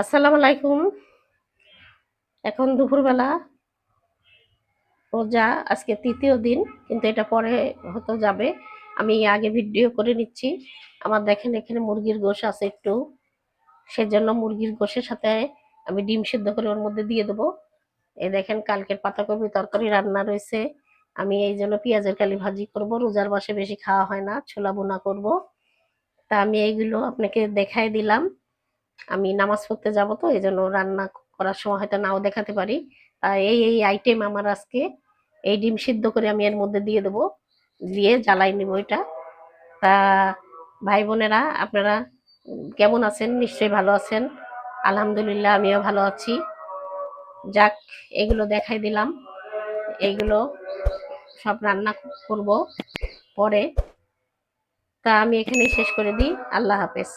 আসসালামু আলাইকুম। এখন দুপুরবেলা। রোজা আজকে তৃতীয় দিন, কিন্তু এটা পরে হয়তো যাবে। আমি আগে ভিডিও করে নিচ্ছি। আমার দেখেন এখানে মুরগির গোশ আছে একটু। সেজন্য মুরগির গোশের সাথে আমি ডিম সিদ্ধ করে ওর মধ্যে দিয়ে দেবো। এই দেখেন কালকের পাতাকপি তরকারি রান্না রয়েছে। আমি এই জন্য পেঁয়াজের কালি ভাজি করব। রোজার মাসে বেশি খাওয়া হয় না, ছোলা বোনা করব। তা আমি এইগুলো আপনাকে দেখাই দিলাম। আমি নামাজ পড়তে যাব তো, এই জন্য রান্না করার সময় হয়তো নাও দেখাতে পারি। এই এই আইটেম আমার আজকে এই ডিম সিদ্ধ করে আমি এর মধ্যে দিয়ে দেবো, দিয়ে জ্বালাই নেব এটা। তা ভাই বোনেরা, আপনারা কেমন আছেন? নিশ্চয়ই ভালো আছেন। আলহামদুলিল্লাহ, আমিও ভালো আছি। যাক, এগুলো দেখাই দিলাম। এইগুলো সব রান্না করব পরে। তা আমি এখানেই শেষ করে দিই। আল্লাহ হাফেজ।